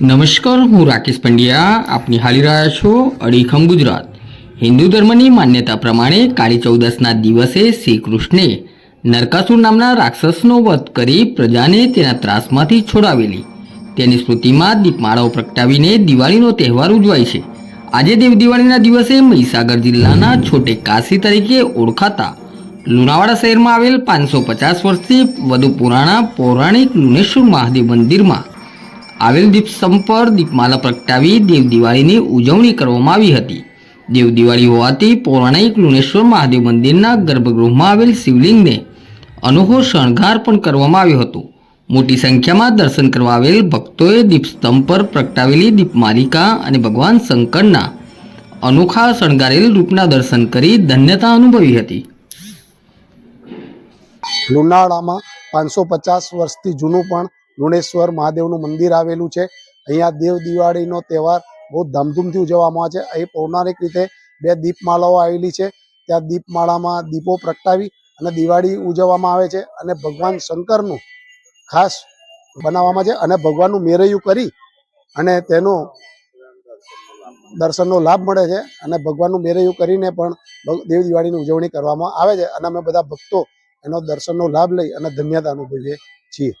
નમસ્કાર, હું રાકેશ પંડ્યા. આપની હાલી રહ્યા છો અડીખમ ગુજરાત. હિન્દુ ધર્મની માન્યતા પ્રમાણે કાળી ચૌદસના દિવસે શ્રી કૃષ્ણે નરકાસુર નામના રાક્ષસનો વધ કરી પ્રજાને તેના ત્રાસમાંથી છોડાવેલી. તેની સ્મૃતિમાં દીપમાળાઓ પ્રગટાવીને દિવાળીનો તહેવાર ઉજવાય છે. આજે દેવ દિવાળીના દિવસે મહીસાગર જિલ્લાના છોટે કાશી તરીકે ઓળખાતા લુણાવાડા શહેરમાં આવેલ પાંચસો પચાસ વર્ષથી વધુ પુરાણા પૌરાણિક લુનેશ્વર મહાદેવ મંદિરમાં આવેલ દીપસ્તંભ પર દીપમાલા પ્રગટાવી દેવ દિવાળીની ઉજવણી કરવામાં આવી હતી. દેવ દિવાળી હોવાથી પૌરાણિક લુણેશ્વર મહાદેવ મંદિરના ગર્ભગૃહમાં આવેલ શિવલિંગને અનોખો શણગાર પણ કરવામાં આવ્યો હતો. મોટી સંખ્યામાં દર્શન કરવા આવેલ ભક્તોએ દીપસ્તંભ પર પ્રગટાવેલી દીપમાલિકા અને ભગવાન શંકરના અનોખા શણગારેલ રૂપના દર્શન કરી ધન્યતા અનુભવી હતી. લુણાવાડામાં પાંચસો પચાસ વર્ષથી જૂનું પણ લુણેશ્વર મહાદેવનું મંદિર આવેલું છે. અહીંયા દેવ દિવાળીનો તહેવાર બહુ ધામધૂમથી ઉજવવામાં આવે છે. અહીં પૌરાણિક રીતે બે દીપમાળાઓ આવેલી છે. ત્યાં દીપમાળામાં દીપો પ્રગટાવી અને દિવાળી ઉજવવામાં આવે છે અને ભગવાન શંકરનું ખાસ બનાવવામાં છે અને ભગવાનનું મેરૈયું કરી અને તેનો દર્શનનો લાભ મળે છે અને ભગવાનનું મેરૈયું કરીને પણ દેવ દિવાળીની ઉજવણી કરવામાં આવે છે. અને અમે બધા ભક્તો એનો દર્શનનો લાભ લઈ અને ધન્યતા અનુભવીએ છીએ.